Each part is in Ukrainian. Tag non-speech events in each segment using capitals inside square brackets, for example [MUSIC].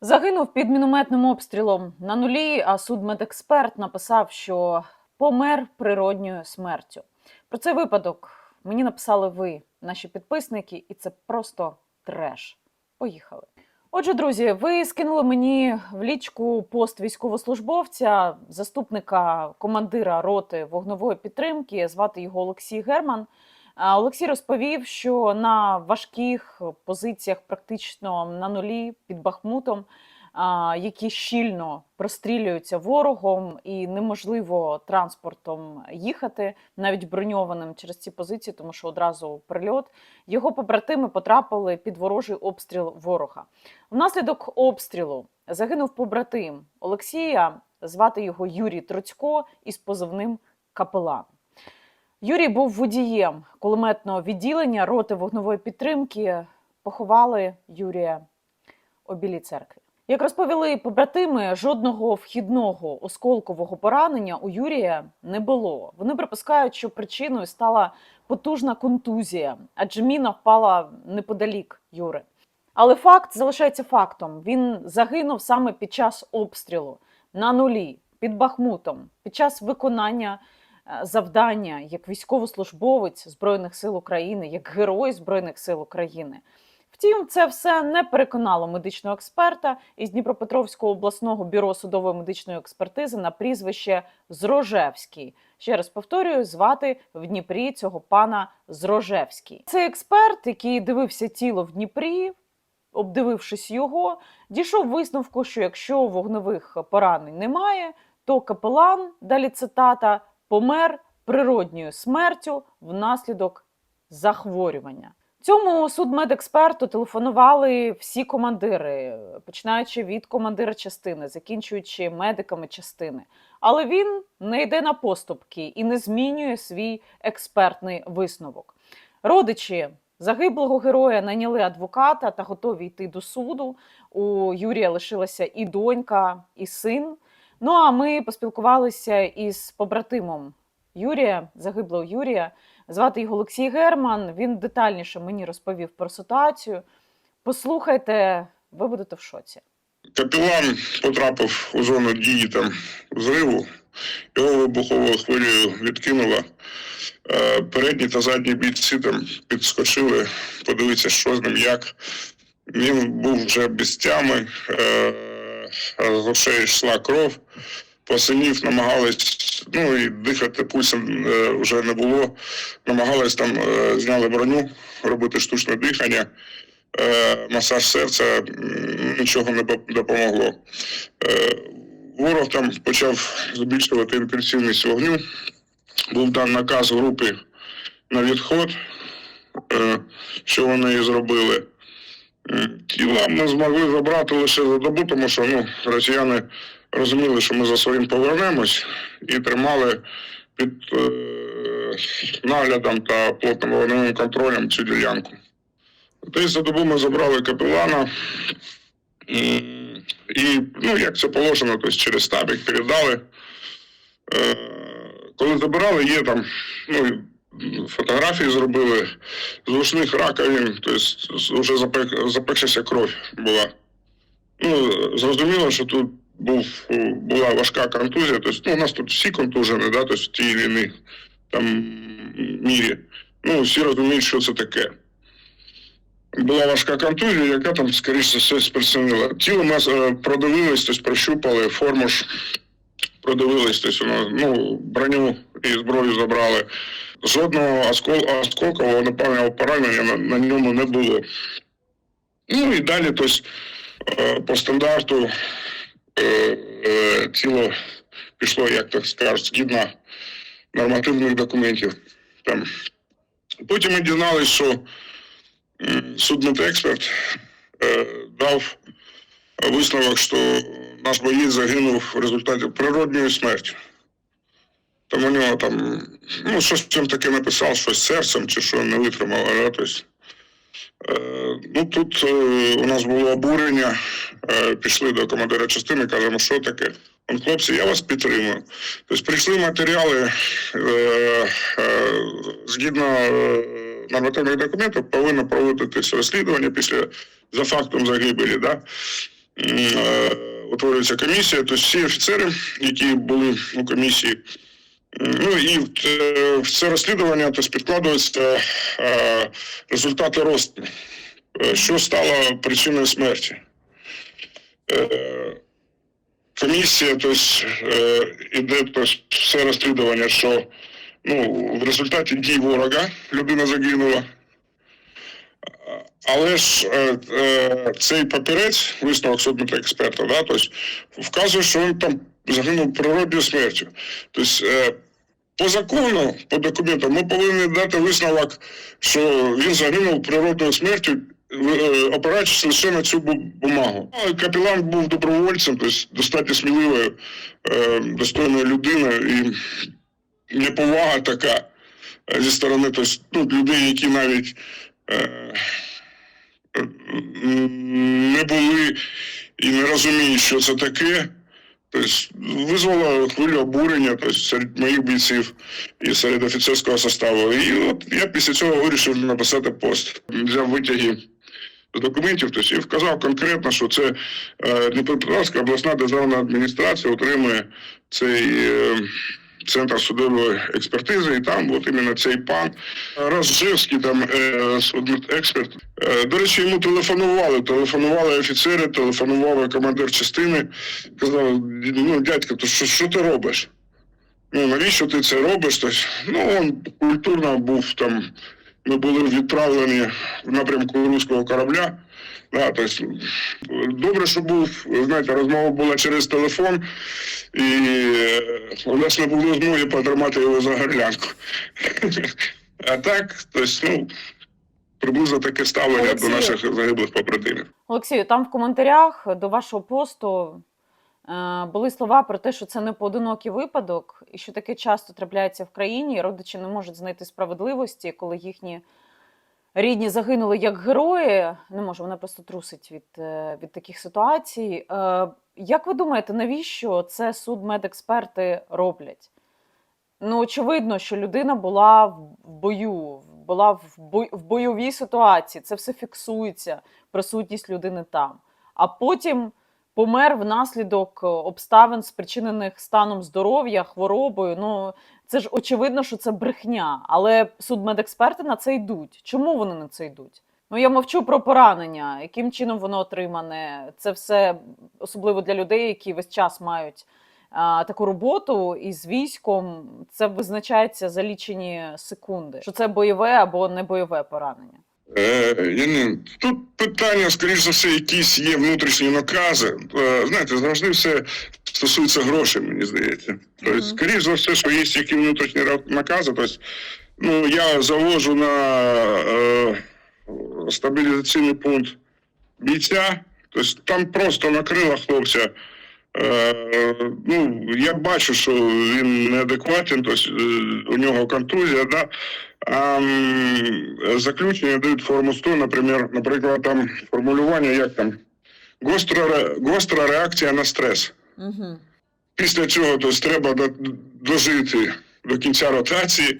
Загинув під мінометним обстрілом на нулі, а судмедексперт написав, що помер природньою смертю. Про цей випадок мені написали ви, наші підписники, і це просто треш. Поїхали. Отже, друзі, ви скинули мені в лічку пост військовослужбовця, заступника командира роти вогневої підтримки. Звати його Олексій Герман. Олексій розповів, що на важких позиціях, практично на нулі під Бахмутом, які щільно прострілюються ворогом, і неможливо транспортом їхати, навіть броньованим через ці позиції, тому що одразу прильот. Його побратими потрапили під ворожий обстріл ворога. Внаслідок обстрілу загинув побратим Олексія. Звати його Юрій Троцько із позивним Капелан. Юрій був водієм кулеметного відділення роти вогневої підтримки. Поховали Юрія у Білій церкві. Як розповіли побратими, жодного вхідного осколкового поранення у Юрія не було. Вони припускають, що причиною стала потужна контузія, адже міна впала неподалік Юри. Але факт залишається фактом: він загинув саме під час обстрілу на нулі під Бахмутом, під час виконання завдання як військовослужбовець Збройних сил України, як герой Збройних сил України. Втім, це все не переконало медичного експерта із Дніпропетровського обласного бюро судової медичної експертизи на прізвище Зрожевський. Ще раз повторюю, звати в Дніпрі цього пана Зрожевський. Цей експерт, який дивився тіло в Дніпрі, обдивившись його, дійшов висновку, що якщо вогневих поранень немає, то капелан, далі цитата, помер природньою смертю внаслідок захворювання. Цьому судмедексперту телефонували всі командири, починаючи від командира частини, закінчуючи медиками частини. Але він не йде на поступки і не змінює свій експертний висновок. Родичі загиблого героя найняли адвоката та готові йти до суду. У Юрія лишилася і донька, і син. Ну а ми поспілкувалися із побратимом Юрія, загиблого Юрія. Звати його Олексій Герман. Він детальніше мені розповів про ситуацію. Послухайте, ви будете в шоці. Капелан потрапив у зону дії там взриву, його вибуховою хвилею відкинуло. Е, Передні та задні бійці там підскочили, подивитися, що з ним як. Він був вже без тями, е, з очей йшла кров, посинів, намагались, ну і дихати пульсом е, вже не було. Намагались там, е, зняли броню, робити штучне дихання е, масаж серця нічого не допомогло. Е, Ворог там почав збільшувати інтенсивність вогню. Був дан наказ групи на відход, е, що вони і зробили. Тіла ми змогли забрати лише за добу, тому що ну, росіяни розуміли, що ми за своїм повернемось і тримали під е, наглядом та плотним вогневим контролем цю ділянку. Десь за добу ми забрали капелана. І, ну, як це положено, тобто через стабік передали. Е, Коли забирали, є там, ну, фотографії зробили з вушних раковин, тобто вже запек, запекшася кров була. Ну, зрозуміло, що тут був, була важка контузія. Тобто, ну, у нас тут всі контужені, да, тобто в тій війни там мірі. Ну, всі розуміють, що це таке була важка контузія, яка там, скоріше все, спричинила. Тіло ми е, продивились, тобто прощупали, форму ж продивились, тобто, ну, броню і зброю забрали. Жодного оскол, осколкового напевного поранення на, на ньому не було. Ну і далі, тобто, по стандарту е, е, тіло пішло, як так скажуть, згідно нормативних документів. Там. Потім ми дізналися, що судмедексперт дав висновок, що наш боєць загинув в результаті природньої смерті. Там у нього там, ну, щось там таке написав, щось серцем чи що не витримав. Да? Тобто, е, ну, тут е, у нас було обурення, е, пішли до командира частини, кажемо, що таке. Он, хлопці, я вас підтримую. Тобто прийшли матеріали згідно нормативних документів, повинно проводитися розслідування після за фактом загибелі. Да? утворюється комісія, то всі офіцери, які були у комісії, ну і в це, розслідування то підкладуються е, результати розтину, Е, що стало причиною смерті. Е, комісія, тобто е, іде тобто, все розслідування, що ну, в результаті дій ворога людина загинула. Але ж цей папірець, висновок судмедексперта, да, тобто, вказує, що він там загинув природньою смертю. Тобто, е, по закону, по документам, ми повинні дати висновок, що він загинув природною смертю, е, опираючись лише на цю бу- бумагу. Ну, Капелан був добровольцем, тобто достатньо сміливою, е, достойною людиною, і неповага така зі сторони тобто, ну, людей, які навіть не були і не розуміють, що це таке. Тобто визвало хвилю обурення тобто, серед моїх бійців і серед офіцерського составу. І от я після цього вирішив написати пост. Взяв витяги з документів тобто, і вказав конкретно, що це е, Дніпропетровська обласна державна адміністрація отримує цей е, центр судової експертизи, і там от іменно цей пан Розжевський, там експерт. судмедексперт. Е, до речі, йому телефонували. Телефонували офіцери, телефонували командир частини. Казали, ну, дядька, то що, що ти робиш? Ну, навіщо ти це робиш? Тось, ну, він культурно був там. Ми були відправлені в напрямку руського корабля. Да, тобто, добре, що був, знаєте, розмова була через телефон, і е, у нас не було змоги потримати його за горлянку. А так, тобто, ну, приблизно таке ставлення до наших загиблих побратимів. Олексію, там в коментарях до вашого посту були слова про те, що це не поодинокий випадок, і що таке часто трапляється в країні. і Родичі не можуть знайти справедливості, коли їхні рідні загинули як герої. Не можу, вона просто трусить від, е, від таких ситуацій. Е, як ви думаєте, навіщо це судмедексперти роблять? Ну, очевидно, що людина була в бою, була в бойовій ситуації. Це все фіксується, присутність людини там. А потім помер внаслідок е, обставин, спричинених станом здоров'я, хворобою. Ну, це ж очевидно, що це брехня. Але судмедексперти на це йдуть. Чому вони на це йдуть? Ну, я мовчу про поранення, яким чином воно отримане. Це все особливо для людей, які весь час мають а, таку роботу із військом. Це визначається за лічені секунди, що це бойове або не бойове поранення. Е, я не... Тут питання, скоріш за все, якісь є внутрішні накази. Е, знаєте, завжди все стосується грошей, мені здається. Тобто, скоріш за все, що є які внутрішні накази. Тобто, ну, я завожу на е, стабілізаційний пункт бійця, тобто там просто накрила хлопця. Е, ну, я бачу, що він неадекватен, тобто е, у нього контузія, да? а заключення дають форму 100, наприклад, наприклад, там формулювання, як там гостра, гостра реакція на стрес. Угу. Після цього тобто, треба дожити до кінця ротації,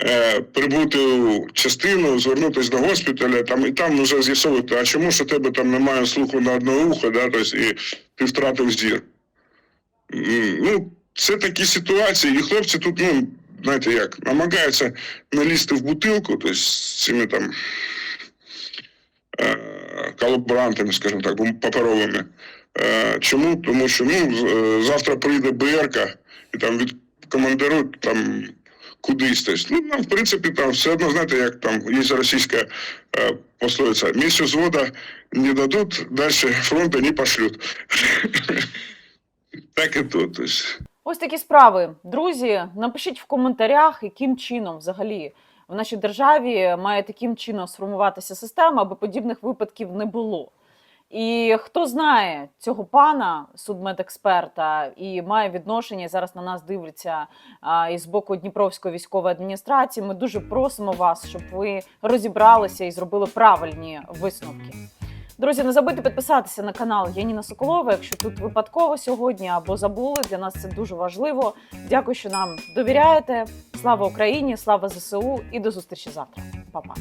е, прибути у частину, звернутися до госпіталя, там, і там вже з'ясовувати, а чому ж у тебе там немає слуху на одне ухо, да, тобто, і ти втратив зір. Ну, це такі ситуації, і хлопці тут, ну, знаєте як, намагаються налізти в бутилку, тобто з цими там е, колаборантами, скажімо так, паперовими. Е, Чому? Тому що ну, е, завтра прийде БРК і там відкомандирують там кудись. Тобто, ну, нам, в принципі, там все одно, знаєте, як там є російська е, пословиця, місцю звода не дадуть, далі фронту не пошлють. [LAUGHS] Так і тут. Ось такі справи. Друзі, напишіть в коментарях, яким чином взагалі в нашій державі має таким чином сформуватися система, аби подібних випадків не було. І хто знає цього пана, судмедексперта, і має відношення зараз на нас дивляться із боку Дніпровської військової адміністрації. Ми дуже просимо вас, щоб ви розібралися і зробили правильні висновки. Друзі, не забудьте підписатися на канал Яніна Соколова. Якщо тут випадково сьогодні або забули, для нас це дуже важливо. Дякую, що нам довіряєте. Слава Україні, слава ЗСУ і до зустрічі завтра. Па-па.